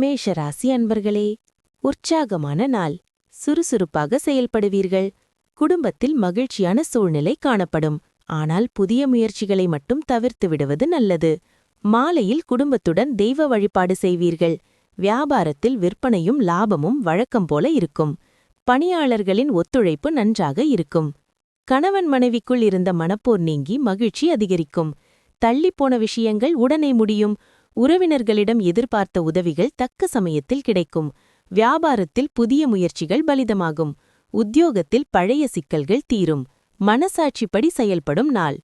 மேஷராசி அன்பர்களே உற்சாகமான நாள். சுறுசுறுப்பாக செயல்படுவீர்கள். குடும்பத்தில் மகிழ்ச்சியான சூழ்நிலை காணப்படும். ஆனால் புதிய முயற்சிகளை மட்டும் தவிர்த்து விடுவது நல்லது. மாலையில் குடும்பத்துடன் தெய்வ வழிபாடு செய்வீர்கள். வியாபாரத்தில் விற்பனையும் லாபமும் வழக்கம் போல இருக்கும். பணியாளர்களின் ஒத்துழைப்பு நன்றாக இருக்கும். கணவன் மனைவிக்குள் இருந்த மனப்போர் நீங்கி மகிழ்ச்சி அதிகரிக்கும். தள்ளிப்போன விஷயங்கள் உடனே முடியும். உறவினர்களிடம் எதிர்பார்த்த உதவிகள் தக்க சமயத்தில் கிடைக்கும். வியாபாரத்தில் புதிய முயற்சிகள் பலிதமாகும். உத்தியோகத்தில் பழைய சிக்கல்கள் தீரும். மனசாட்சிப்படி செயல்படும் நாள்.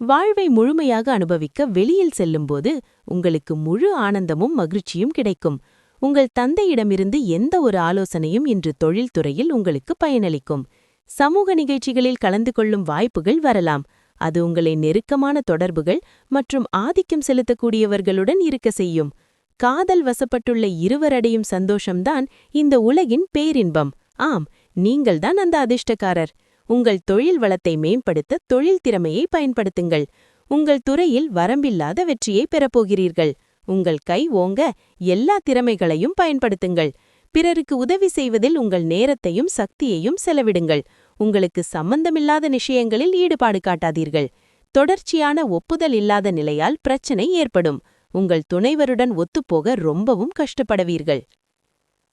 வாழ்வை முழுமையாக அனுபவிக்க வெளியில் செல்லும்போது உங்களுக்கு முழு ஆனந்தமும் மகிழ்ச்சியும் கிடைக்கும். உங்கள் தந்தையிடமிருந்து எந்த ஒரு ஆலோசனையும் இன்று தொழில்துறையில் உங்களுக்கு பயனளிக்கும். சமூக நிகழ்ச்சிகளில் கலந்து கொள்ளும் வாய்ப்புகள் வரலாம். அது உங்களை நெருக்கமான தொடர்புகள் மற்றும் ஆதிக்கம் செலுத்தக்கூடியவர்களுடன் இருக்க செய்யும். காதல் வசப்பட்டுள்ள இருவரடையும் சந்தோஷம்தான் இந்த உலகின் பேரின்பம். ஆம் நீங்கள்தான் அந்த அதிர்ஷ்டக்காரர். உங்கள் தொழில் வளத்தை மேம்படுத்த தொழில் திறமையை பயன்படுத்துங்கள். உங்கள் துறையில் வரம்பில்லாத வெற்றியை பெறப்போகிறீர்கள். உங்கள் கை ஓங்க எல்லா திறமைகளையும் பயன்படுத்துங்கள். பிறருக்கு உதவி செய்வதில் உங்கள் நேரத்தையும் சக்தியையும் செலவிடுங்கள். உங்களுக்கு சம்பந்தமில்லாத விஷயங்களில் ஈடுபாடு காட்டாதீர்கள். தொடர்ச்சியான ஒப்புதல் இல்லாத நிலையால் பிரச்சனை ஏற்படும். உங்கள் துணைவருடன் ஒத்துப்போக ரொம்பவும் கஷ்டப்படவீர்கள்.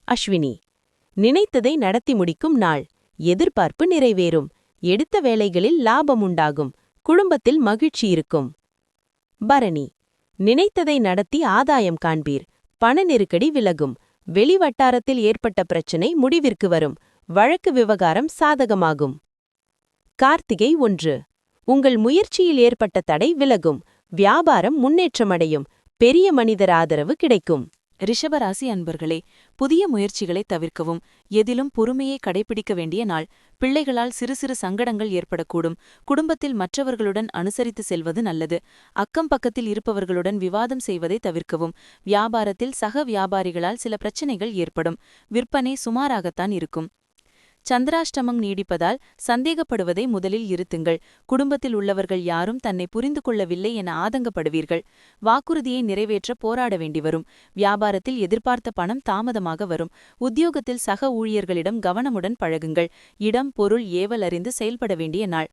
அஸ்வினி நினைத்ததை நடத்தி முடிக்கும் நாள். எதிர்பார்ப்பு நிறைவேறும். எடுத்த வேலைகளில் லாபம் உண்டாகும். குடும்பத்தில் மகிழ்ச்சி இருக்கும். பரணி நினைத்ததை நடத்தி ஆதாயம் காண்பீர். பண நெருக்கடி விலகும். வெளிவட்டாரத்தில் ஏற்பட்ட பிரச்சினை முடிவிற்கு வரும். வழக்கு விவகாரம் சாதகமாகும். கார்த்திகை ஒன்று. உங்கள் முயற்சியில் ஏற்பட்ட தடை விலகும். வியாபாரம் முன்னேற்றமடையும். பெரிய மனிதர் ஆதரவு கிடைக்கும். ரிஷபராசி அன்பர்களே புதிய முயற்சிகளை தவிர்க்கவும். எதிலும் பொறுமையை கடைபிடிக்க வேண்டிய நாள். பிள்ளைகளால் சிறு சிறு சங்கடங்கள் ஏற்படக்கூடும். குடும்பத்தில் மற்றவர்களுடன் அனுசரித்து செல்வது நல்லது. அக்கம் பக்கத்தில் இருப்பவர்களுடன் விவாதம் செய்வதை தவிர்க்கவும். வியாபாரத்தில் சக வியாபாரிகளால் சில பிரச்சனைகள் ஏற்படும். விற்பனை சுமாராகத்தான் இருக்கும். சந்திராஷ்டமம் நீடிப்பதால் சந்தேகப்படுவதை முதலில் இருத்துங்கள். குடும்பத்தில் உள்ளவர்கள் யாரும் தன்னை புரிந்து கொள்ளவில்லை என ஆதங்கப்படுவீர்கள். வாக்குறுதியை நிறைவேற்ற போராட வேண்டி வரும் வியாபாரத்தில் எதிர்பார்த்த பணம் தாமதமாக வரும். உத்தியோகத்தில் சக ஊழியர்களிடம் கவனமுடன் பழகுங்கள். இடம் பொருள் ஏவல் அறிந்து செயல்பட வேண்டிய நாள்.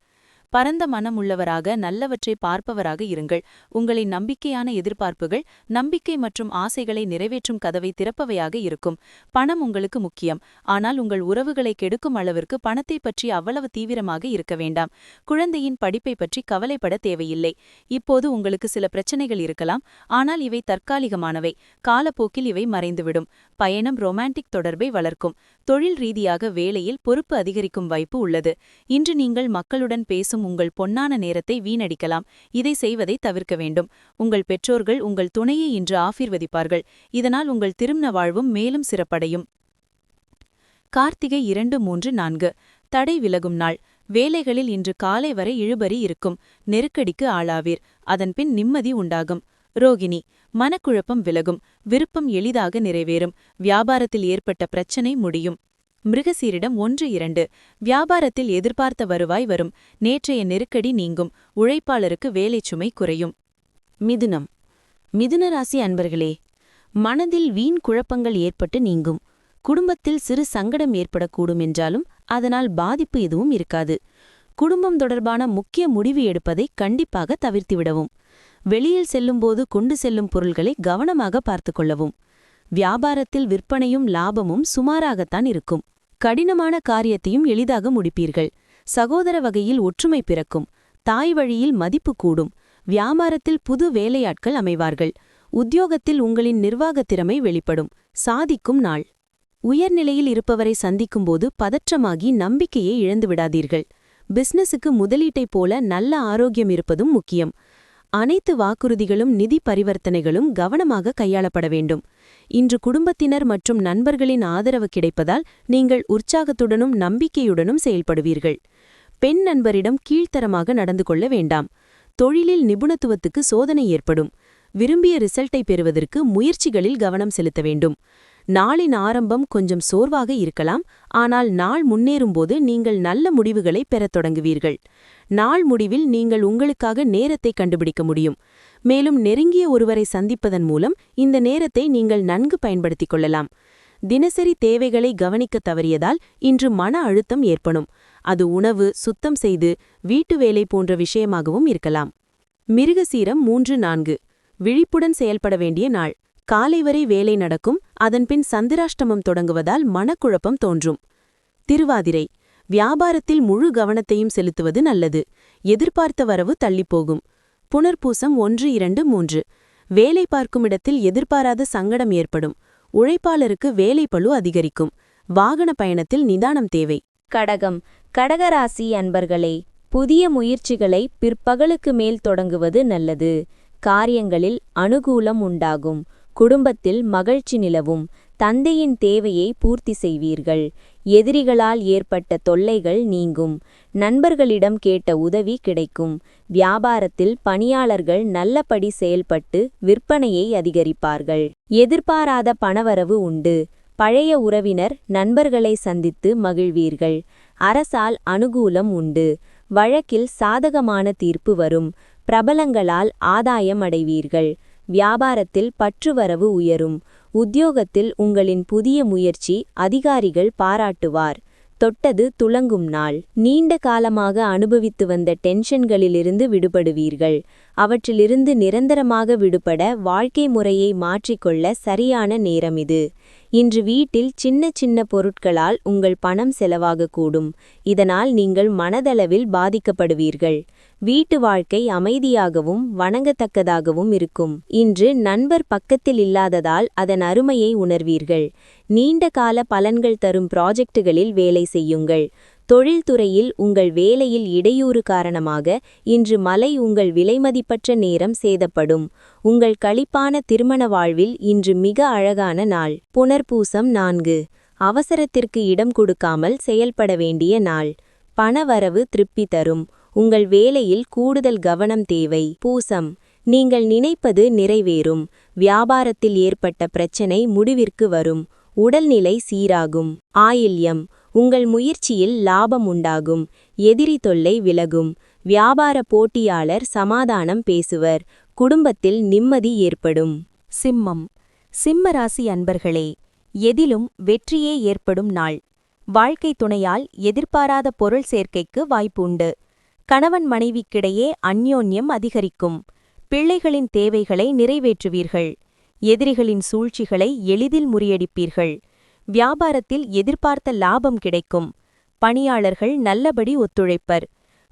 பரந்த மனம் உள்ளவராக நல்லவற்றை பார்ப்பவராக இருங்கள். உங்களின் நம்பிக்கையான எதிர்பார்ப்புகள் நம்பிக்கை மற்றும் ஆசைகளை நிறைவேற்றும் கதவை திறப்பவையாக இருக்கும். பணம் உங்களுக்கு முக்கியம். ஆனால் உங்கள் உறவுகளை கெடுக்கும் அளவிற்கு பணத்தை பற்றி அவ்வளவு தீவிரமாக இருக்க வேண்டாம். குழந்தையின் படிப்பை பற்றி கவலைப்பட தேவையில்லை. இப்போது உங்களுக்கு சில பிரச்சனைகள் இருக்கலாம். ஆனால் இவை தற்காலிகமானவை. காலப்போக்கில் இவை மறைந்துவிடும். பயணம் ரொமான்டிக் தொடர்பை வளர்க்கும். தொழில் ரீதியாக வேலையில் பொறுப்பு அதிகரிக்கும் வாய்ப்பு உள்ளது. இன்று நீங்கள் மக்களுடன் பேசும் உங்கள் பொன்னான நேரத்தை வீணடிக்கலாம். இதை செய்வதை தவிர்க்க வேண்டும். உங்கள் பெற்றோர்கள் உங்கள் துணையை இன்று ஆசீர்வதிப்பார்கள். இதனால் உங்கள் திருமண வாழ்வும் மேலும் சிறப்படையும். கார்த்திகை இரண்டு மூன்று நான்கு. தடை விலகும் நாள். வேலைகளில் இன்று காலை வரை இழுபறி இருக்கும். நெருக்கடிக்கு ஆளாவீர். அதன்பின் நிம்மதி உண்டாகும். ரோகிணி. மனக்குழப்பம் விலகும். விருப்பம் எளிதாக நிறைவேறும். வியாபாரத்தில் ஏற்பட்ட பிரச்சனை முடியும். மிருகசீரிடம் ஒன்று இரண்டு. வியாபாரத்தில் எதிர்பார்த்த வருவாய் வரும். நேற்றைய நெருக்கடி நீங்கும். உழைப்பாளருக்கு வேலை சுமை குறையும். மிதுனம். மிதுனராசி அன்பர்களே மனதில் வீண் குழப்பங்கள் ஏற்பட்டு நீங்கும். குடும்பத்தில் சிறு சங்கடம் ஏற்படக்கூடும் என்றாலும் அதனால் பாதிப்பு எதுவும் இருக்காது. குடும்பம் தொடர்பான முக்கிய முடிவு எடுப்பதை கண்டிப்பாக தவிர்த்துவிடவும். வெளியில் செல்லும்போது கொண்டு செல்லும் பொருள்களை கவனமாக பார்த்து கொள்ளவும். வியாபாரத்தில் விற்பனையும் லாபமும் சுமாராகத்தான் இருக்கும். கடினமான காரியத்தையும் எளிதாக முடிப்பீர்கள். சகோதர வகையில் ஒற்றுமை பிறக்கும். தாய் வழியில் மதிப்பு கூடும். வியாபாரத்தில் புது வேலையாட்கள் அமைவார்கள். உத்தியோகத்தில் உங்களின் நிர்வாகத் திறமை வெளிப்படும். சாதிக்கும் நாள். உயர்நிலையில் இருப்பவரை சந்திக்கும்போது பதற்றமாகி நம்பிக்கையை இழந்துவிடாதீர்கள். பிசினஸுக்கு முதலீட்டைப் போல நல்ல ஆரோக்கியம் இருப்பதும் முக்கியம். அனைத்து வாக்குறுதிகளும் நிதி பரிவர்த்தனைகளும் கவனமாக கையாளப்பட வேண்டும். இன்று குடும்பத்தினர் மற்றும் நண்பர்களின் ஆதரவு கிடைப்பதால் நீங்கள் உற்சாகத்துடனும் நம்பிக்கையுடனும் செயல்படுவீர்கள். பெண் நண்பரிடம் கீழ்த்தரமாக நடந்து கொள்ள வேண்டாம். தொழிலில் நிபுணத்துவத்துக்கு சோதனை ஏற்படும். விரும்பிய ரிசல்ட்டை பெறுவதற்கு முயற்சிகளில் கவனம் செலுத்த வேண்டும். நாளின் ஆரம்பம் கொஞ்சம் சோர்வாக இருக்கலாம் ஆனால் நாள் முன்னேறும்போது நீங்கள் நல்ல முடிவுகளை பெறத் தொடங்குவீர்கள். நாள் முடிவில் நீங்கள் உங்களுக்காக நேரத்தை கண்டுபிடிக்க முடியும். மேலும் நெருங்கிய ஒருவரை சந்திப்பதன் மூலம் இந்த நேரத்தை நீங்கள் நன்கு பயன்படுத்திக் கொள்ளலாம். தினசரி தேவைகளை கவனிக்கத் தவறியதால் இன்று மன அழுத்தம் ஏற்படும். அது உணவு சுத்தம் செய்து வீட்டு வேலை போன்ற விஷயமாகவும் இருக்கலாம். மிருகசீரம் மூன்று நான்கு. விழிப்புடன் செயல்பட வேண்டிய நாள். காலை வரை வேலை நடக்கும் அதன்பின் சந்திராஷ்டமம் தொடங்குவதால் மனக்குழப்பம் தோன்றும். திருவாதிரை வியாபாரத்தில் முழு கவனத்தையும் செலுத்துவது நல்லது. எதிர்பார்த்த வரவு தள்ளிப்போகும். புனர்பூசம் ஒன்று இரண்டு மூன்று. வேலை பார்க்கும் இடத்தில் எதிர்பாராத சங்கடம் ஏற்படும். உழைப்பாளருக்கு வேலை பழு அதிகரிக்கும். வாகன பயணத்தில் நிதானம் தேவை. கடகம் கடகராசி அன்பர்களே புதிய முயற்சிகளை பிற்பகலுக்கு மேல் தொடங்குவது நல்லது. காரியங்களில் அனுகூலம் உண்டாகும். குடும்பத்தில் மகிழ்ச்சி நிலவும். தந்தையின் தேவையை பூர்த்தி செய்வீர்கள். எதிரிகளால் ஏற்பட்ட தொல்லைகள் நீங்கும். நண்பர்களிடம் கேட்ட உதவி கிடைக்கும். வியாபாரத்தில் பணியாளர்கள் நல்லபடி செயல்பட்டு விற்பனையை அதிகரிப்பார்கள். எதிர்பாராத பணவரவு உண்டு. பழைய உறவினர் நண்பர்களை சந்தித்து மகிழ்வீர்கள். அரசால் அனுகூலம் உண்டு. வழக்கில் சாதகமான தீர்ப்பு வரும். பிரபலங்களால் ஆதாயம் அடைவீர்கள். வியாபாரத்தில் பற்றுவரவு உயரும். உத்தியோகத்தில் உங்களின் புதிய முயற்சி அதிகாரிகள் பாராட்டுவார். தொட்டது துளங்கும் நாள். நீண்ட காலமாக அனுபவித்து வந்த டென்ஷன்களிலிருந்து விடுபடுவீர்கள். அவற்றிலிருந்து நிரந்தரமாக விடுபட வாழ்க்கை முறையை மாற்றிக்கொள்ள சரியான நேரம் இது. இன்று வீட்டில் சின்ன சின்ன பொருட்களால் உங்கள் பணம் செலவாகக்கூடும். இதனால் நீங்கள் மனதளவில் பாதிக்கப்படுவீர்கள். வீட்டு வாழ்க்கை அமைதியாகவும் வணங்கத்தக்கதாகவும் இருக்கும். இன்று நண்பர் பக்கத்தில் இல்லாததால் அதன் அருமையை உணர்வீர்கள். நீண்ட கால பலன்கள் தரும் ப்ராஜெக்டுகளில் வேலை செய்யுங்கள். தொழில்துறையில் உங்கள் வேலையில் இடையூறு காரணமாக இன்று மலை உங்கள் விலைமதிப்பற்ற நேரம் சேதப்படும். உங்கள் களிப்பான திருமண வாழ்வில் இன்று மிக அழகான நாள். புனர்பூசம் நான்கு. அவசரத்திற்கு இடம் கொடுக்காமல் செயல்பட வேண்டிய நாள். பணவரவு திருப்தி தரும். உங்கள் வேலையில் கூடுதல் கவனம் தேவை. பூசம். நீங்கள் நினைப்பது நிறைவேறும். வியாபாரத்தில் ஏற்பட்ட பிரச்சனை முடிவிற்கு வரும். உடல்நிலை சீராகும். ஆயில்யம். உங்கள் முயற்சியில் லாபம் உண்டாகும். எதிரி தொல்லை விலகும். வியாபார போட்டியாளர் சமாதானம் பேசுவர். குடும்பத்தில் நிம்மதி ஏற்படும். சிம்மம். சிம்ம ராசி அன்பர்களே எதிலும் வெற்றியே ஏற்படும் நாள். வாழ்க்கை துணையால் எதிர்பாராத பொருள் சேர்க்கைக்கு வாய்ப்பு உண்டு கணவன் மனைவிக்கிடையே அந்யோன்யம் அதிகரிக்கும். பிள்ளைகளின் தேவைகளை நிறைவேற்றுவீர்கள். எதிரிகளின் சூழ்ச்சிகளை எளிதில் முறியடிப்பீர்கள். வியாபாரத்தில் எதிர்பார்த்த லாபம் கிடைக்கும். பணியாளர்கள் நல்லபடி ஒத்துழைப்பர்.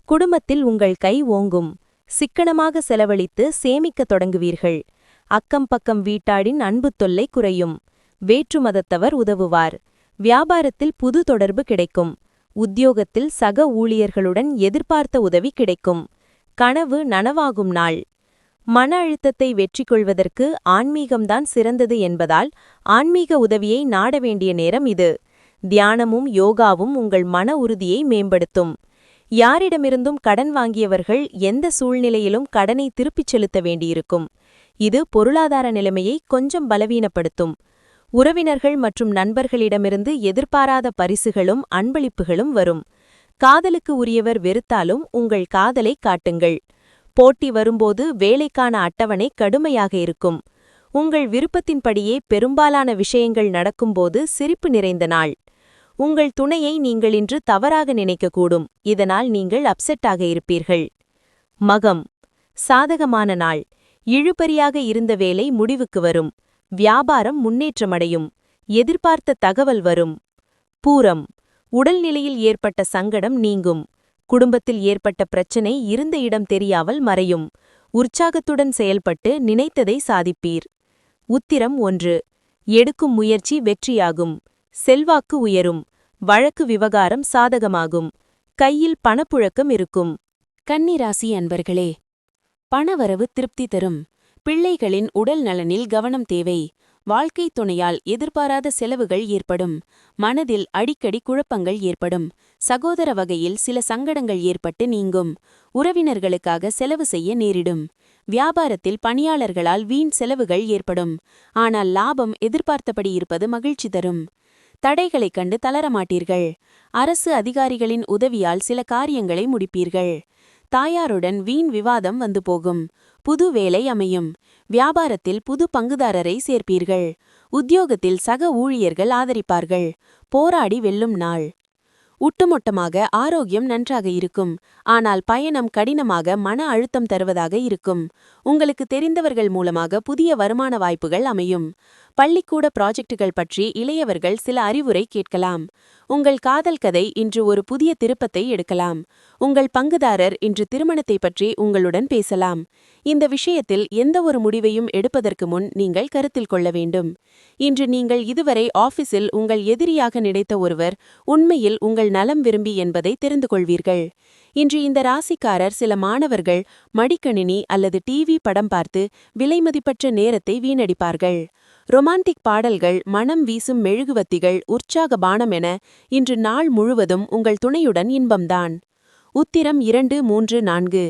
குடும்பத்தில் உங்கள் கை ஓங்கும். சிக்கனமாக செலவழித்து சேமிக்கத் தொடங்குவீர்கள். அக்கம் பக்கம் வீட்டாடின் அன்பு தொல்லை குறையும். வேற்று மதத்தவர் உதவுவார். வியாபாரத்தில் புது தொடர்பு கிடைக்கும். உத்தியோகத்தில் சக ஊழியர்களுடன் எதிர்பார்த்த உதவி கிடைக்கும். கனவு நனவாகும் நாள். மன அழுத்தத்தை வெற்றி கொள்வதற்கு ஆன்மீகம்தான் சிறந்தது என்பதால் ஆன்மீக உதவியை நாட வேண்டிய நேரம் இது. தியானமும் யோகாவும் உங்கள் மன உறுதியை மேம்படுத்தும். யாரிடமிருந்தும் கடன் வாங்கியவர்கள் எந்த சூழ்நிலையிலும் கடனை திருப்பிச் செலுத்த வேண்டியிருக்கும். இது பொருளாதார நிலைமையை கொஞ்சம் பலவீனப்படுத்தும். உறவினர்கள் மற்றும் நண்பர்களிடமிருந்து எதிர்பாராத பரிசுகளும் அன்பளிப்புகளும் வரும். காதலுக்கு உரியவர் வெறுத்தாலும் உங்கள் காதலை காட்டுங்கள். போட்டி வரும்போது வேலைக்கான அட்டவணை கடுமையாக இருக்கும். உங்கள் விருப்பத்தின்படியே பெரும்பாலான விஷயங்கள் நடக்கும்போது சிரிப்பு நிறைந்த நாள். உங்கள் துணையை நீங்கள் இன்று தவறாக நினைக்கக்கூடும். இதனால் நீங்கள் அப்செட்டாக இருப்பீர்கள். மகம். சாதகமான நாள். இழுபறியாக இருந்த வேலை முடிவுக்கு வரும். வியாபாரம் முன்னேற்றமடையும். எதிர்பார்த்த தகவல் வரும். பூரம். உடல்நிலையில் ஏற்பட்ட சங்கடம் நீங்கும். குடும்பத்தில் ஏற்பட்ட பிரச்சனை இருந்த இடம் தெரியாமல் மறையும். உற்சாகத்துடன் செயல்பட்டு நினைத்ததை சாதிப்பீர். உத்திரம் ஒன்று. எடுக்கும் முயற்சி வெற்றியாகும். செல்வாக்கு உயரும். வழக்கு விவகாரம் சாதகமாகும். கையில் பணப்புழக்கம் இருக்கும். கன்னிராசி அன்பர்களே பணவரவு திருப்தி தரும். பிள்ளைகளின் உடல் நலனில் கவனம் தேவை. வாழ்க்கை துணையால் எதிர்பாராத செலவுகள் ஏற்படும். மனதில் அடிக்கடி குழப்பங்கள் ஏற்படும். சகோதர வகையில் சில சங்கடங்கள் ஏற்பட்டு நீங்கும். உறவினர்களுக்காக செலவு செய்ய நேரிடும். வியாபாரத்தில் பணியாளர்களால் வீண் செலவுகள் ஏற்படும். ஆனால் லாபம் எதிர்பார்த்தபடி இருப்பது மகிழ்ச்சி தரும். தடைகளைக் கண்டு தளரமாட்டீர்கள். அரசு அதிகாரிகளின் உதவியால் சில காரியங்களை முடிப்பீர்கள். தாயாருடன் வீண் விவாதம் வந்து போகும். புது வேலை அமையும். வியாபாரத்தில் புது பங்குதாரரை சேர்ப்பீர்கள். உத்தியோகத்தில் சக ஊழியர்கள் ஆதரிப்பார்கள். போராடி வெல்லும் நாள். ஒட்டுமொட்டமாக ஆரோக்கியம் நன்றாக இருக்கும். ஆனால் பயணம் கடினமாக மன அழுத்தம் தருவதாக இருக்கும். உங்களுக்கு தெரிந்தவர்கள் மூலமாக புதிய வருமான வாய்ப்புகள் அமையும். பள்ளிக்கூட ப்ராஜெக்டுகள் பற்றி இளையவர்கள் சில அறிவுரை கேட்கலாம். உங்கள் காதல் கதை இன்று ஒரு புதிய திருப்பத்தை எடுக்கலாம். உங்கள் பங்குதாரர் இன்று திருமணத்தை பற்றி உங்களுடன் பேசலாம். இந்த விஷயத்தில் எந்த ஒரு முடிவையும் எடுப்பதற்கு முன் நீங்கள் கருத்தில் கொள்ள வேண்டும். இன்று நீங்கள் இதுவரை ஆபீஸில் உங்கள் எதிரியாக நினைத்த ஒருவர் உண்மையில் உங்கள் நலம் விரும்பி என்பதை தெரிந்து கொள்வீர்கள். இன்று இந்த ராசிக்காரர் சில மாணவர்கள் மடிக்கணினி அல்லது டிவி படம் பார்த்து விலைமதிப்பற்ற நேரத்தை வீணடிப்பார்கள். ரொமான்டிக் பாடல்கள் மனம் வீசும் மெழுகுவத்திகள் உற்சாக பானம் என இன்று நாள் முழுவதும் உங்கள் துணையுடன் இன்பம்தான். உத்திரம் இரண்டு மூன்று நான்கு.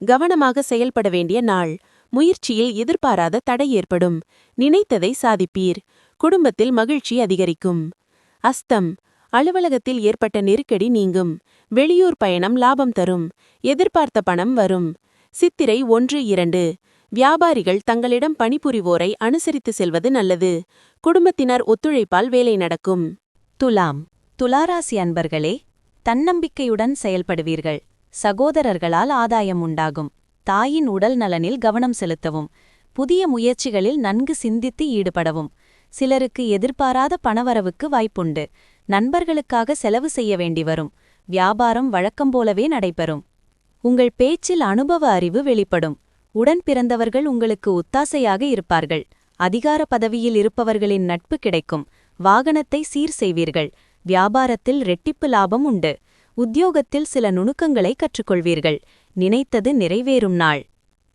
கவனமாக செயல்பட வேண்டிய நாள். முயற்சியில் எதிர்பாராத தடை ஏற்படும். நினைத்ததை சாதிப்பீர். குடும்பத்தில் மகிழ்ச்சி அதிகரிக்கும். அஸ்தம். அலுவலகத்தில் ஏற்பட்ட நெருக்கடி நீங்கும். வெளியூர் பயணம் லாபம் தரும். எதிர்பார்த்த பணம் வரும். சித்திரை ஒன்று இரண்டு. வியாபாரிகள் தங்களிடம் பணிபுரிவோரை அனுசரித்து செல்வது நல்லது. குடும்பத்தினர் ஒத்துழைப்பால் வேலை நடக்கும். துலாம். துளாராசி அன்பர்களே தன்னம்பிக்கையுடன் செயல்படுவீர்கள். சகோதரர்களால் ஆதாயம் உண்டாகும். தாயின் உடல் நலனில் கவனம் செலுத்தவும். புதிய முயற்சிகளில் நன்கு சிந்தித்து ஈடுபடவும். சிலருக்கு எதிர்பாராத பணவரவுக்கு வாய்ப்புண்டு. நண்பர்களுக்காக செலவு செய்ய வேண்டி வரும். வியாபாரம் வழக்கம் போலவே நடைபெறும். உங்கள் பேச்சில் அனுபவ அறிவு வெளிப்படும். உடன் பிறந்தவர்கள் உங்களுக்கு ஒத்தாசையாக இருப்பார்கள். அதிகார பதவியில் இருப்பவர்களின் நட்பு கிடைக்கும். வாகனத்தை சீர் செய்வீர்கள். வியாபாரத்தில் ரெட்டிப்பு லாபம் உண்டு. உத்தியோகத்தில் சில நுணுக்கங்களை கற்றுக்கொள்வீர்கள். நினைத்தது நிறைவேறும் நாள்.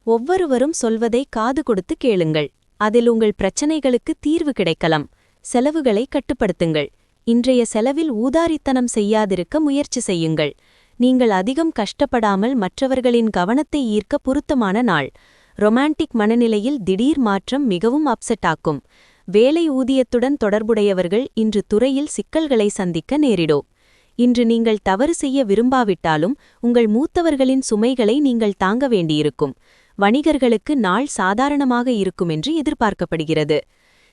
ஒவ்வொருவரும் சொல்வதை காது கொடுத்து கேளுங்கள். அதில் உங்கள் பிரச்சனைகளுக்கு தீர்வு கிடைக்கலாம். செலவுகளை கட்டுப்படுத்துங்கள். இன்றைய செலவில் ஊதாரித்தனம் செய்யாதிருக்க முயற்சி செய்யுங்கள். நீங்கள் அதிகம் கஷ்டப்படாமல் மற்றவர்களின் கவனத்தை ஈர்க்க பொருத்தமான நாள். ரொமான்டிக் மனநிலையில் திடீர் மாற்றம் மிகவும் அப்செட் ஆக்கும். வேலை ஊதியத்துடன் தொடர்புடையவர்கள் இன்று துறையில் சிக்கல்களை சந்திக்க நேரிடோ இன்று நீங்கள் தவறு செய்ய விரும்பாவிட்டாலும் உங்கள் மூத்தவர்களின் சுமைகளை நீங்கள் தாங்க வேண்டியிருக்கும். வணிகர்களுக்கு நாள் சாதாரணமாக இருக்கும் என்று எதிர்பார்க்கப்படுகிறது.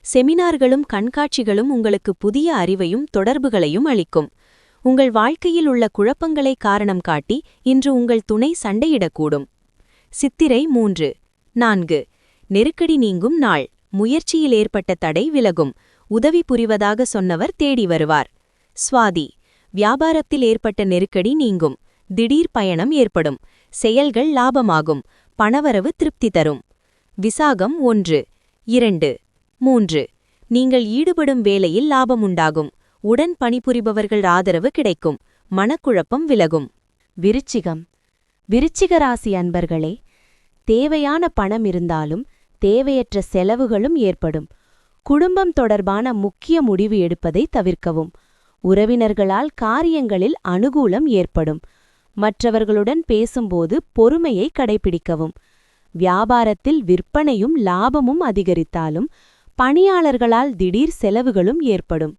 செமினார்களும் கண்காட்சிகளும் உங்களுக்கு புதிய அறிவையும் தொடர்புகளையும் அளிக்கும். உங்கள் வாழ்க்கையில் உள்ள குழப்பங்களை காரணம் காட்டி இன்று உங்கள் துணை சண்டையிடக்கூடும். சித்திரை மூன்று. நான்கு. நெருக்கடி நீங்கும் நாள். முயற்சியில் ஏற்பட்ட தடை விலகும். உதவி புரிவதாக சொன்னவர் தேடி வருவார். சுவாதி. வியாபாரத்தில் ஏற்பட்ட நெருக்கடி நீங்கும். திடீர் பயணம் ஏற்படும். செயல்கள் லாபமாகும். பணவரவு திருப்தி தரும். விசாகம் ஒன்று. இரண்டு. மூன்று. நீங்கள் ஈடுபடும் வேலையில் லாபம் உண்டாகும். உடன் பணிபுரிபவர்கள் ஆதரவு கிடைக்கும். மனக்குழப்பம் விலகும். விருச்சிகம். விருச்சிக ராசி அன்பர்களே தேவையான பணம் இருந்தாலும் தேவையற்ற செலவுகளும் ஏற்படும். குடும்பம் தொடர்பான முக்கிய முடிவு எடுப்பதை தவிர்க்கவும். உறவினர்களால் காரியங்களில் அனுகூலம் ஏற்படும். மற்றவர்களுடன் பேசும்போது பொறுமையை கடைபிடிக்கவும். வியாபாரத்தில் விற்பனையும் லாபமும் அதிகரித்தாலும் பணியாளர்களால் திடீர் செலவுகளும் ஏற்படும்.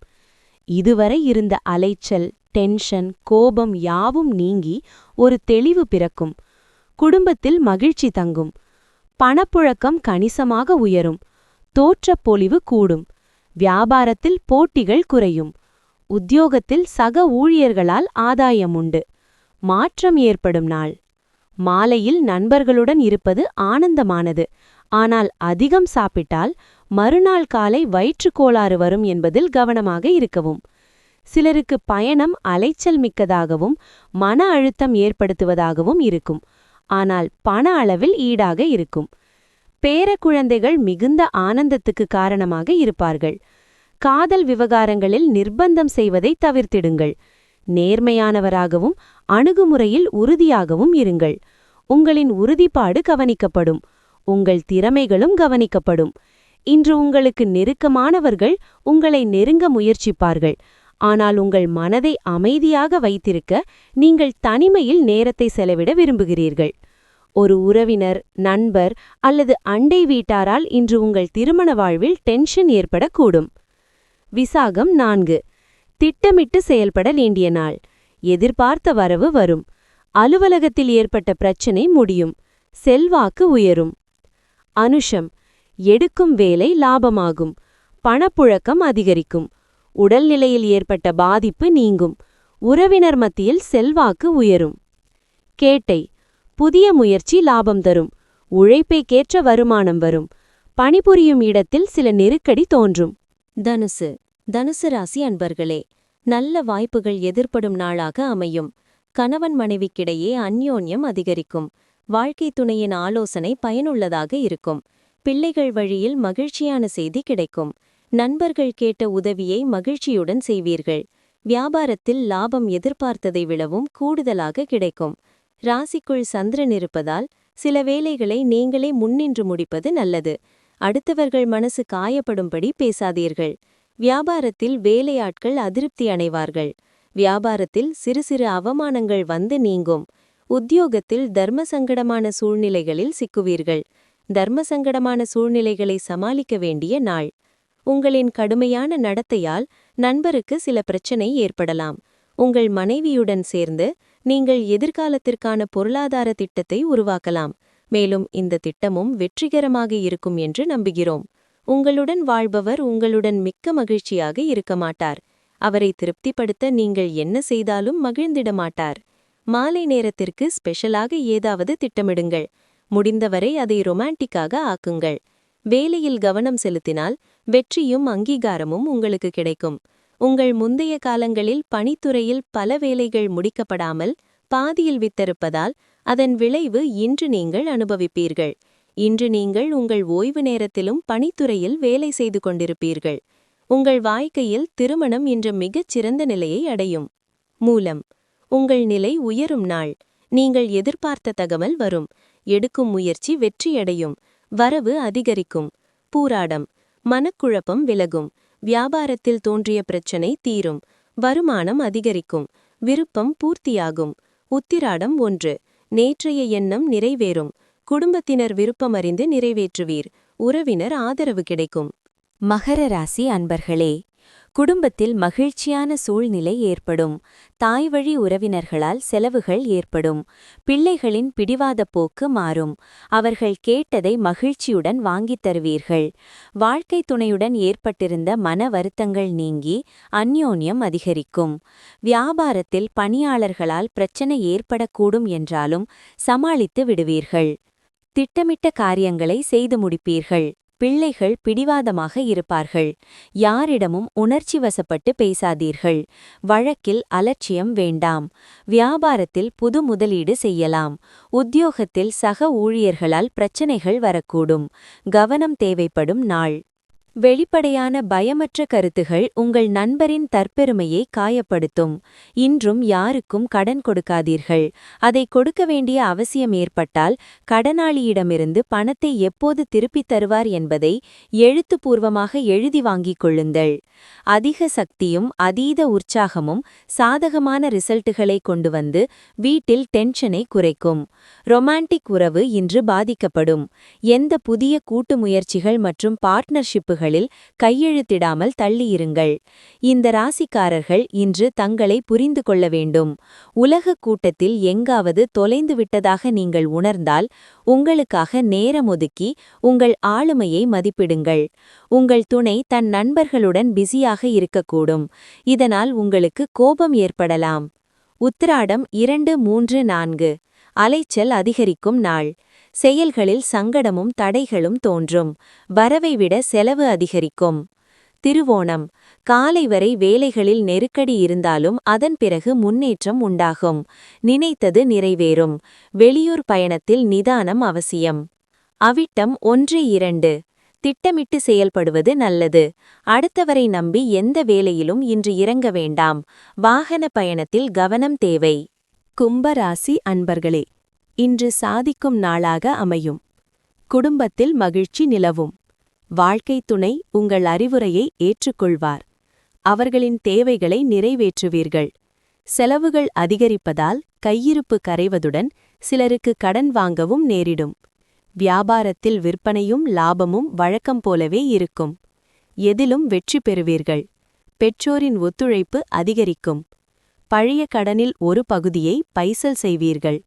இதுவரை இருந்த அலைச்சல் டென்ஷன் கோபம் யாவும் நீங்கி ஒரு தெளிவு பிறக்கும். குடும்பத்தில் மகிழ்ச்சி தங்கும். பணப்புழக்கம் கணிசமாக உயரும். தோற்றப் பொலிவு கூடும். வியாபாரத்தில் போட்டிகள் குறையும். உத்தியோகத்தில் சக ஊழியர்களால் ஆதாயம் உண்டு மாற்றம் ஏற்படும் நாள். மாலையில் நண்பர்களுடன் இருப்பது ஆனந்தமானது. ஆனால் அதிகம் சாப்பிட்டால் மறுநாள் காலை வயிற்றுக்கோளாறு வரும் என்பதில் கவனமாக இருக்கவும். சிலருக்கு பயணம் அலைச்சல் மிக்கதாகவும் மன அழுத்தம் ஏற்படுத்துவதாகவும் இருக்கும். ஆனால் பண அளவில் ஈடாக இருக்கும். பேரக்குழந்தைகள் மிகுந்த ஆனந்தத்துக்கு காரணமாக இருப்பார்கள். காதல் விவகாரங்களில் நிர்பந்தம் செய்வதை தவிர்த்திடுங்கள். நேர்மையானவராகவும் அணுகுமுறையில் உறுதியாகவும் இருங்கள். உங்களின் உறுதிப்பாடு கவனிக்கப்படும். உங்கள் திறமைகளும் கவனிக்கப்படும். இன்று உங்களுக்கு நெருக்கமானவர்கள் உங்களை நெருங்க முயற்சிப்பார்கள். ஆனால் உங்கள் மனதை அமைதியாக வைத்திருக்க நீங்கள் தனிமையில் நேரத்தை செலவிட விரும்புகிறீர்கள். ஒரு உறவினர் நண்பர் அல்லது அண்டை வீட்டாரால் இன்று உங்கள் திருமண வாழ்வில் டென்ஷன் ஏற்படக்கூடும். விசாகம் நான்கு. திட்டமிட்டு செயல்பட வேண்டிய நாள். எதிர்பார்த்த வரவு வரும். அலுவலகத்தில் ஏற்பட்ட பிரச்சனை முடியும். செல்வாக்கு உயரும். அனுஷம். எடுக்கும் வேலை லாபமாகும். பணப்புழக்கம் அதிகரிக்கும். உடல்நிலையில் ஏற்பட்ட பாதிப்பு நீங்கும். உறவினர் மத்தியில் செல்வாக்கு உயரும். கேட்டை. புதிய முயற்சி லாபம் தரும். உழைப்பைக்கேற்ற வருமானம் வரும். பணிபுரியும் இடத்தில் சில நெருக்கடி தோன்றும். தனுசு. தனுசு ராசி அன்பர்களே நல்ல வாய்ப்புகள் எதிர்ப்படும் நாளாக அமையும். கணவன் மனைவிக்கிடையே அந்யோன்யம் அதிகரிக்கும். வாழ்க்கை துணையின் ஆலோசனை பயனுள்ளதாக இருக்கும். பிள்ளைகள் வழியில் மகிழ்ச்சியான செய்தி கிடைக்கும். நண்பர்கள் கேட்ட உதவியை மகிழ்ச்சியுடன் செய்வீர்கள். வியாபாரத்தில் லாபம் எதிர்பார்த்ததை விடவும் கூடுதலாக கிடைக்கும். ராசிக்குள் சந்திரன் இருப்பதால் சில வேலைகளை நீங்களே முன்னின்று முடிப்பது நல்லது. அடுத்தவர்கள் மனசு காயப்படும்படி பேசாதீர்கள். வியாபாரத்தில் வேலையாட்கள் அதிருப்தி அடைவார்கள். வியாபாரத்தில் சிறு சிறு அவமானங்கள் வந்து நீங்கும். உத்தியோகத்தில் தர்ம சங்கடமான சூழ்நிலைகளில் சிக்குவீர்கள். தர்ம சங்கடமான சூழ்நிலைகளை சமாளிக்க வேண்டிய நாள். உங்களின் கடுமையான நடத்தையால் நண்பருக்கு சில பிரச்சனை ஏற்படலாம். உங்கள் மனைவியுடன் சேர்ந்து நீங்கள் எதிர்காலத்திற்கான பொருளாதார திட்டத்தை உருவாக்கலாம். மேலும் இந்த திட்டமும் வெற்றிகரமாக இருக்கும் என்று நம்புகிறோம். உங்களுடன் வாழ்பவர் உங்களுடன் மிக்க மகிழ்ச்சியாக இருக்க மாட்டார். அவரை திருப்திப்படுத்த நீங்கள் என்ன செய்தாலும் மகிழ்ந்திட மாட்டார். மாலை நேரத்திற்கு ஸ்பெஷலாக ஏதாவது திட்டமிடுங்கள். முடிந்தவரை அதை ரொமான்டிக்காக ஆக்குங்கள். வேலையில் கவனம் செலுத்தினால் வெற்றியும் அங்கீகாரமும் உங்களுக்கு கிடைக்கும். உங்கள் முந்தைய காலங்களில் பணித்துறையில் பல வேலைகள் முடிக்கப்படாமல் பாதியில் வித்திருப்பதால் அதன் விளைவு இன்று நீங்கள் அனுபவிப்பீர்கள். இன்று நீங்கள் உங்கள் ஓய்வு நேரத்திலும் பணித்துறையில் வேலை செய்து கொண்டிருப்பீர்கள். உங்கள் வாழ்க்கையில் திருமணம் இன்று மிகச் சிறந்த நிலையை அடையும். மூலம் உங்கள் நிலை உயரும் நாள். நீங்கள் எதிர்பார்த்த தகவல் வரும். எடுக்கும் முயற்சி வெற்றியடையும். வரவு அதிகரிக்கும். பூராடம். மனக்குழப்பம் விலகும். வியாபாரத்தில் தோன்றிய பிரச்சனை தீரும். வருமானம் அதிகரிக்கும். விருப்பம் பூர்த்தியாகும். உத்திராடம் ஒன்று. நேற்றைய எண்ணம் நிறைவேறும். குடும்பத்தினர் விருப்பமறிந்து நிறைவேற்றுவீர். உறவினர் ஆதரவு கிடைக்கும். மகர ராசி அன்பர்களே குடும்பத்தில் மகிழ்ச்சியான சூழ்நிலை ஏற்படும். தாய்வழி உறவினர்களால் செலவுகள் ஏற்படும். பிள்ளைகளின் பிடிவாத போக்கு மாறும். அவர்கள் கேட்டதை மகிழ்ச்சியுடன் வாங்கித் தருவீர்கள். வாழ்க்கை துணையுடன் ஏற்பட்டிருந்த மன வருத்தங்கள் நீங்கி அந்யோன்யம் அதிகரிக்கும். வியாபாரத்தில் பணியாளர்களால் பிரச்சனை ஏற்படக்கூடும் என்றாலும் சமாளித்து விடுவீர்கள். திட்டமிட்ட காரியங்களை செய்து முடிப்பீர்கள். பிள்ளைகள் பிடிவாதமாக இருப்பார்கள். யாரிடமும் உணர்ச்சி வசப்பட்டு பேசாதீர்கள். வழக்கில் அலட்சியம் வேண்டாம். வியாபாரத்தில் புது முதலீடு செய்யலாம். உத்தியோகத்தில் சக ஊழியர்களால் பிரச்சனைகள் வரக்கூடும். கவனம் தேவைப்படும் நாள். வெளிப்படையான பயமற்ற கருத்துகள் உங்கள் நண்பரின் தற்பெருமையை காயப்படுத்தும். இன்றும் யாருக்கும் கடன் கொடுக்காதீர்கள். அதை கொடுக்க வேண்டிய அவசியம் ஏற்பட்டால் கடனாளியிடமிருந்து பணத்தை எப்போது திருப்பித் தருவார் என்பதை எழுத்துப்பூர்வமாக எழுதி வாங்கிக் கொள்ளுங்கள். அதிக சக்தியும் அதீத உற்சாகமும் சாதகமான ரிசல்ட்டுகளை கொண்டு வந்து வீட்டில் டென்ஷனை குறைக்கும். ரொமான்டிக் உறவு இன்று பாதிக்கப்படும். எந்த புதிய கூட்டு முயற்சிகள் மற்றும் பார்ட்னர்ஷிப்புகளில் கையெழுத்திடாமல் தள்ளியிருங்கள். இந்த ராசிக்காரர்கள் இன்று தங்களை புரிந்து கொள்ள வேண்டும். உலக கூட்டத்தில் எங்காவது தொலைந்து விட்டதாக நீங்கள் உணர்ந்தால் உங்களுக்காக நேரம் ஒதுக்கி உங்கள் ஆளுமையை மதிப்பிடுங்கள். உங்கள் துணை தன் நண்பர்களுடன் பிஸியாக இருக்கக்கூடும். இதனால் உங்களுக்கு கோபம் ஏற்படலாம். உத்திராடம் இரண்டு மூன்று நான்கு. அலைச்சல் அதிகரிக்கும் நாள். செயல்களில் சங்கடமும் தடைகளும் தோன்றும். வரவை விட செலவு அதிகரிக்கும். திருவோணம். காலை வரை வேலைகளில் நெருக்கடி இருந்தாலும் அதன் பிறகு முன்னேற்றம் உண்டாகும். நினைத்தது நிறைவேறும். வெளியூர் பயணத்தில் நிதானம் அவசியம். அவிட்டம் ஒன்று இரண்டு. திட்டமிட்டு செயல்படுவது நல்லது. அடுத்தவரை நம்பி எந்த வேலையிலும் இன்று இறங்க வேண்டாம். வாகன பயணத்தில் கவனம் தேவை. கும்பராசி அன்பர்களே இன்று சாதிக்கும் நாளாக அமையும். குடும்பத்தில் மகிழ்ச்சி நிலவும். வாழ்க்கை துணை உங்கள் அறிவுரையை ஏற்றுக்கொள்வார். அவர்களின் தேவைகளை நிறைவேற்றுவீர்கள். செலவுகள் அதிகரிப்பதால் கையிருப்பு கரைவதுடன் சிலருக்கு கடன் வாங்கவும் நேரிடும். வியாபாரத்தில் விற்பனையும் லாபமும் வழக்கம் போலவே இருக்கும். எதிலும் வெற்றி பெறுவீர்கள். பெற்றோரின் ஒத்துழைப்பு அதிகரிக்கும். பழைய கடனில் ஒரு பகுதியை பைசல் செய்வீர்கள்.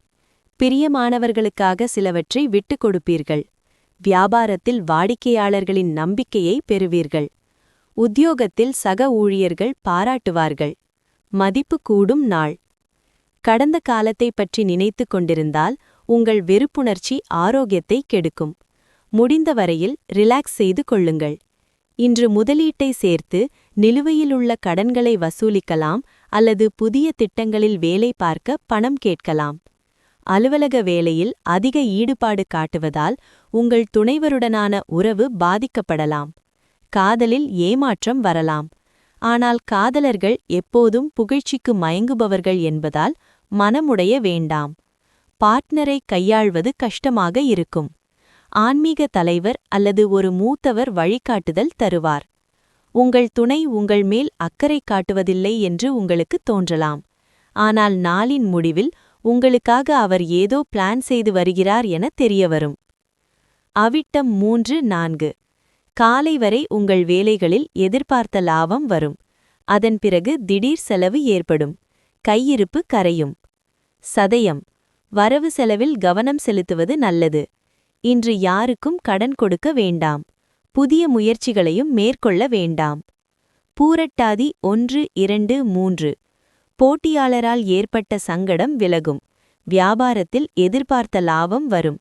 பிரியமானவர்களுக்காக சிலவற்றை விட்டுக் கொடுப்பீர்கள். வியாபாரத்தில் வாடிக்கையாளர்களின் நம்பிக்கையை பெறுவீர்கள். உத்தியோகத்தில் சக ஊழியர்கள் பாராட்டுவார்கள். மதிப்பு கூடும் நாள். கடந்த காலத்தை பற்றி நினைத்து கொண்டிருந்தால் உங்கள் வெறுப்புணர்ச்சி ஆரோக்கியத்தை கெடுக்கும். முடிந்த வரையில் ரிலாக்ஸ் செய்து கொள்ளுங்கள். இன்று முதலீட்டை சேர்த்து நிலுவையிலுள்ள கடன்களை வசூலிக்கலாம் அல்லது புதிய திட்டங்களில் வேலை பார்க்க பணம் கேட்கலாம். அலுவலக வேலையில் அதிக ஈடுபாடு காட்டுவதால் உங்கள் துணைவருடனான உறவு பாதிக்கப்படலாம். காதலில் ஏமாற்றம் வரலாம். ஆனால் காதலர்கள் எப்போதும் புகழ்ச்சிக்கு மயங்குபவர்கள் என்பதால் மனமுடைய வேண்டாம். பார்ட்னரை கையாள்வது கஷ்டமாக இருக்கும். ஆன்மீக தலைவர் அல்லது ஒரு மூத்தவர் வழிகாட்டுதல் தருவார். உங்கள் துணை உங்கள் மேல் அக்கறை காட்டுவதில்லை என்று உங்களுக்கு தோன்றலாம். ஆனால் நாளின் முடிவில் உங்களுக்காக அவர் ஏதோ பிளான் செய்து வருகிறார் என தெரியவரும். அவிட்டம் மூன்று நான்கு. காலை வரை உங்கள் வேலைகளில் எதிர்பார்த்த லாபம் வரும். அதன் பிறகு திடீர் செலவு ஏற்படும். கையிருப்பு கரையும். சதயம். வரவு செலவில் கவனம் செலுத்துவது நல்லது. இன்று யாருக்கும் கடன் கொடுக்க வேண்டாம். புதிய முயற்சிகளையும் மேற்கொள்ள வேண்டாம். பூரட்டாதி ஒன்று இரண்டு மூன்று. போட்டியாளரால் ஏற்பட்ட சங்கடம் விலகும். வியாபாரத்தில் எதிர்பார்த்த லாபம் வரும்.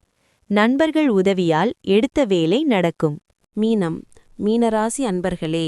நண்பர்கள் உதவியால் எடுத்த வேலை நடக்கும். மீனம் மீனராசி அன்பர்களே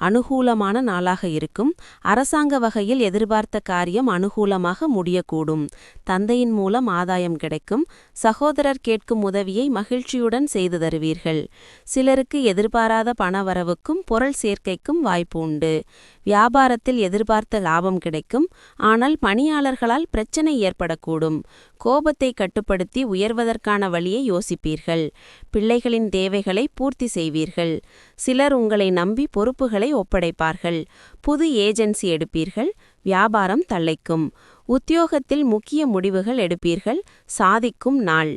அனுகூலமான நாளாக இருக்கும். அரசாங்க வகையில் எதிர்பார்த்த காரியம் அனுகூலமாக முடியக்கூடும். தந்தையின் மூலம் ஆதாயம் கிடைக்கும். சகோதரர் கேட்கும் உதவியை மகிழ்ச்சியுடன் செய்து தருவீர்கள். சிலருக்கு எதிர்பாராத பணவரவுக்கும் பொருள் சேர்க்கைக்கும் வாய்ப்பு உண்டு. வியாபாரத்தில் எதிர்பார்த்த லாபம் கிடைக்கும். ஆனால் பணியாளர்களால் பிரச்சனை ஏற்படக்கூடும். கோபத்தை கட்டுப்படுத்தி உயர்வதற்கான வழியை யோசிப்பீர்கள். பிள்ளைகளின் தேவைகளை பூர்த்தி செய்வீர்கள். சிலர் உங்களை நம்பி பொறுப்புகளை ஒப்படைப்பார்கள். புது ஏஜென்சி எடுப்பீர்கள். வியாபாரம் தள்ளைக்கும் உத்தியோகத்தில் முக்கிய முடிவுகள் எடுப்பீர்கள். சாதிக்கும் நாள்.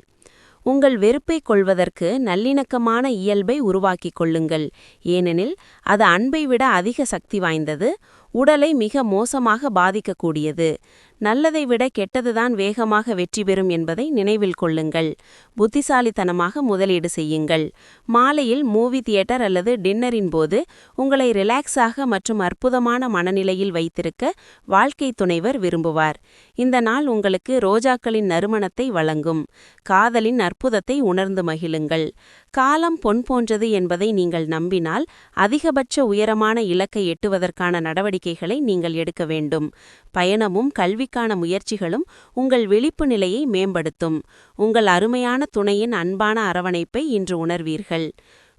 உங்கள் வெறுப்பை கொள்வதற்கு நல்லிணக்கமான இயல்பை உருவாக்கிக் கொள்ளுங்கள். ஏனெனில் அது அன்பை விட அதிக சக்தி வாய்ந்தது. உடலை மிக மோசமாக பாதிக்கக்கூடியது. நல்லதை விட கெட்டதுதான் வேகமாக வெற்றி பெறும் என்பதை நினைவில் கொள்ளுங்கள். புத்திசாலித்தனமாக முதலீடு செய்யுங்கள். மாலையில் மூவி தியேட்டர் அல்லது டின்னரின் போது உங்களை ரிலாக்ஸாக மற்றும் அற்புதமான மனநிலையில் வைத்திருக்க வாழ்க்கை துணைவர் விரும்புவார். இந்த நாள் உங்களுக்கு ரோஜாக்களின் நறுமணத்தை வழங்கும். காதலின் அற்புதத்தை உணர்ந்து மகிழுங்கள். காலம் பொன் போன்றது என்பதை நீங்கள் நம்பினால் அதிகபட்ச உயரமான இலக்கை எட்டுவதற்கான நடவடிக்கைகளை நீங்கள் எடுக்க வேண்டும். பயணமும் கல்வி கல்விக்கான முயற்சிகளும் உங்கள் விழிப்பு நிலையை மேம்படுத்தும். உங்கள் அருமையான துணையின் அன்பான அரவணைப்பை இன்று உணர்வீர்கள்.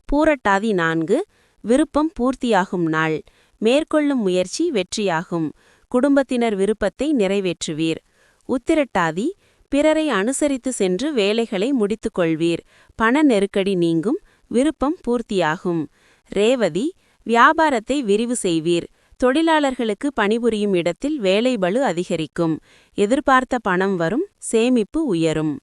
பூரட்டாதி நான்கு விருப்பம் பூர்த்தியாகும் நாள். மேற்கொள்ளும் முயற்சி வெற்றியாகும். குடும்பத்தினர் விருப்பத்தை நிறைவேற்றுவீர். உத்திரட்டாதி பிறரை அனுசரித்து சென்று வேலைகளை முடித்துக்கொள்வீர். பண நெருக்கடி நீங்கும் விருப்பம் பூர்த்தியாகும். ரேவதி வியாபாரத்தை விரிவு செய்வீர். தொழிலாளர்களுக்கு பணிபுரியும் இடத்தில் வேலைபளு அதிகரிக்கும். எதிர்பார்த்த பணம் வரும். சேமிப்பு உயரும்.